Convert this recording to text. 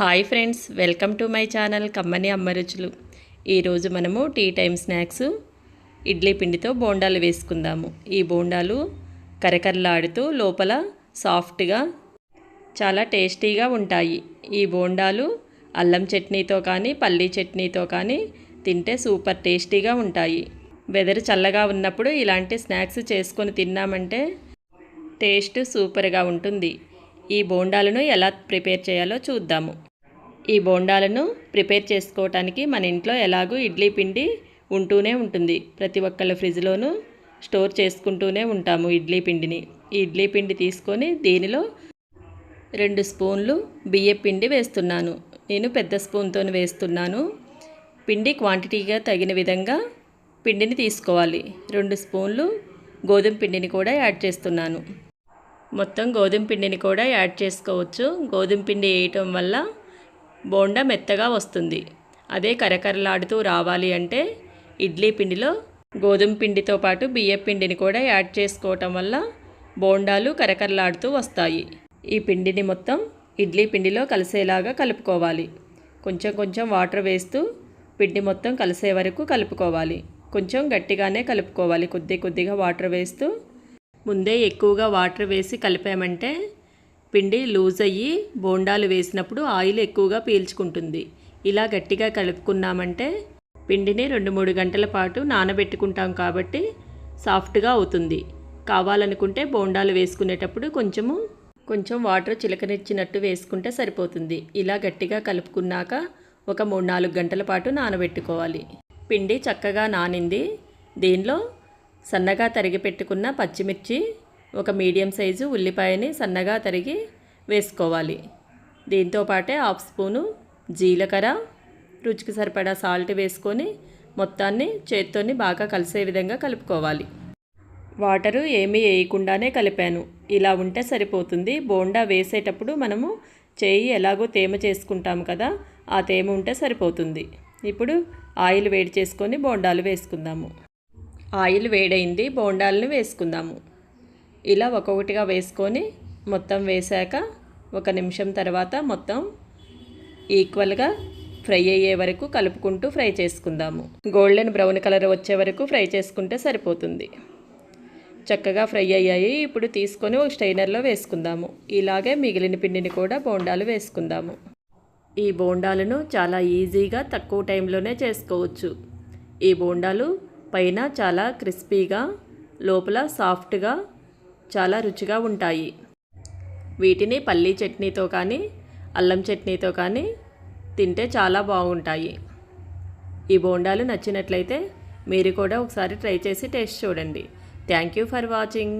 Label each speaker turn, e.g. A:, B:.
A: Hi friends welcome to my channel కమ్మని అమ్మ రుచులు. ఈరోజు మనము టీ టైం స్నాక్స్ ఇడ్లీ పిండితో బోండాలు వేసుకుందాము. ఈ బోండాలు కరకరలాడుతూ లోపల సాఫ్ట్గా చాలా టేస్టీగా ఉంటాయి. ఈ బోండాలు అల్లం చట్నీతో కానీ పల్లీ చట్నీతో కానీ తింటే సూపర్ టేస్టీగా ఉంటాయి. వెదర్ చల్లగా ఉన్నప్పుడు ఇలాంటి స్నాక్స్ చేసుకొని తిన్నామంటే టేస్ట్ సూపర్గా ఉంటుంది. ఈ బోండాలను ఎలా ప్రిపేర్ చేయాలో చూద్దాము. ఈ బోండాలను ప్రిపేర్ చేసుకోవటానికి మన ఇంట్లో ఎలాగూ ఇడ్లీ పిండి ఉంటూనే ఉంటుంది. ప్రతి ఒక్కళ్ళ ఫ్రిడ్జ్లోనూ స్టోర్ చేసుకుంటూనే ఉంటాము ఇడ్లీ పిండిని. ఈ ఇడ్లీ పిండి తీసుకొని దీనిలో రెండు స్పూన్లు బియ్య పిండి వేస్తున్నాను. నేను పెద్ద స్పూన్తో వేస్తున్నాను. పిండి క్వాంటిటీగా తగిన విధంగా పిండిని తీసుకోవాలి. రెండు స్పూన్లు గోధుమ పిండిని కూడా యాడ్ చేస్తున్నాను. మొత్తం గోధుమ పిండిని కూడా యాడ్ చేసుకోవచ్చు. గోధుమ పిండి వేయటం వల్ల బోండా మెత్తగా వస్తుంది. అదే కరకరలాడుతూ రావాలి అంటే ఇడ్లీ పిండిలో గోధుమ పిండితో పాటు బియ్య పిండిని కూడా యాడ్ చేసుకోవటం వల్ల బోండాలు కరకరలాడుతూ వస్తాయి. ఈ పిండిని మొత్తం ఇడ్లీ పిండిలో కలిసేలాగా కలుపుకోవాలి. కొంచెం కొంచెం వాటర్ వేస్తూ పిండి మొత్తం కలిసే వరకు కలుపుకోవాలి. కొంచెం గట్టిగానే కలుపుకోవాలి. కొద్ది కొద్దిగా వాటర్ వేస్తూ ముందే ఎక్కువగా వాటర్ వేసి కలిపామంటే పిండి లూజ్ అయ్యి బోండాలు వేసినప్పుడు ఆయిల్ ఎక్కువగా పీల్చుకుంటుంది. ఇలా గట్టిగా కలుపుకున్నామంటే పిండిని రెండు మూడు గంటల పాటు నానబెట్టుకుంటాం కాబట్టి సాఫ్ట్గా అవుతుంది. కావాలనుకుంటే బోండాలు వేసుకునేటప్పుడు కొంచెము కొంచెం వాటర్ చిలకనిచ్చినట్టు వేసుకుంటే సరిపోతుంది. ఇలా గట్టిగా కలుపుకున్నాక ఒక మూడు నాలుగు గంటల పాటు నానబెట్టుకోవాలి. పిండి చక్కగా నానింది. దీనిలో సన్నగా తరిగి పెట్టుకున్న పచ్చిమిర్చి ఒక మీడియం సైజు ఉల్లిపాయని సన్నగా తరిగి వేసుకోవాలి. దీంతో పాటే హాఫ్ స్పూను జీలకర్ర రుచికి సరిపడా సాల్ట్ వేసుకొని మొత్తాన్ని చేత్తోని బాగా కలిసే విధంగా కలుపుకోవాలి. వాటరు ఏమీ వేయకుండానే కలిపాను. ఇలా ఉంటే సరిపోతుంది. బోండా వేసేటప్పుడు మనము చేయి ఎలాగో తేమ చేసుకుంటాం కదా ఆ తేమ ఉంటే సరిపోతుంది. ఇప్పుడు ఆయిల్ వేడి చేసుకొని బోండాలు వేసుకుందాము. ఆయిల్ వేడైంది బోండాలను వేసుకుందాము. ఇలా ఒక్కొక్కటిగా వేసుకొని మొత్తం వేశాక ఒక నిమిషం తర్వాత మొత్తం ఈక్వల్గా ఫ్రై అయ్యే వరకు కలుపుకుంటూ ఫ్రై చేసుకుందాము. గోల్డెన్ బ్రౌన్ కలర్ వచ్చే వరకు ఫ్రై చేసుకుంటే సరిపోతుంది. చక్కగా ఫ్రై అయ్యాయి. ఇప్పుడు తీసుకొని ఒక స్టైనర్లో వేసుకుందాము. ఇలాగే మిగిలిన పిండిని కూడా బోండాలు వేసుకుందాము. ఈ బోండాలను చాలా ఈజీగా తక్కువ టైంలోనే చేసుకోవచ్చు. ఈ బోండాలు పైన చాలా క్రిస్పీగా లోపల సాఫ్ట్గా చాలా రుచిగా ఉంటాయి. వీటిని పల్లీ చట్నీతో కానీ అల్లం చట్నీతో కానీ తింటే చాలా బాగుంటాయి. ఈ బోండాలు నచ్చినట్లయితే మీరు కూడా ఒకసారి ట్రై చేసి టేస్ట్ చూడండి. Thank you for watching.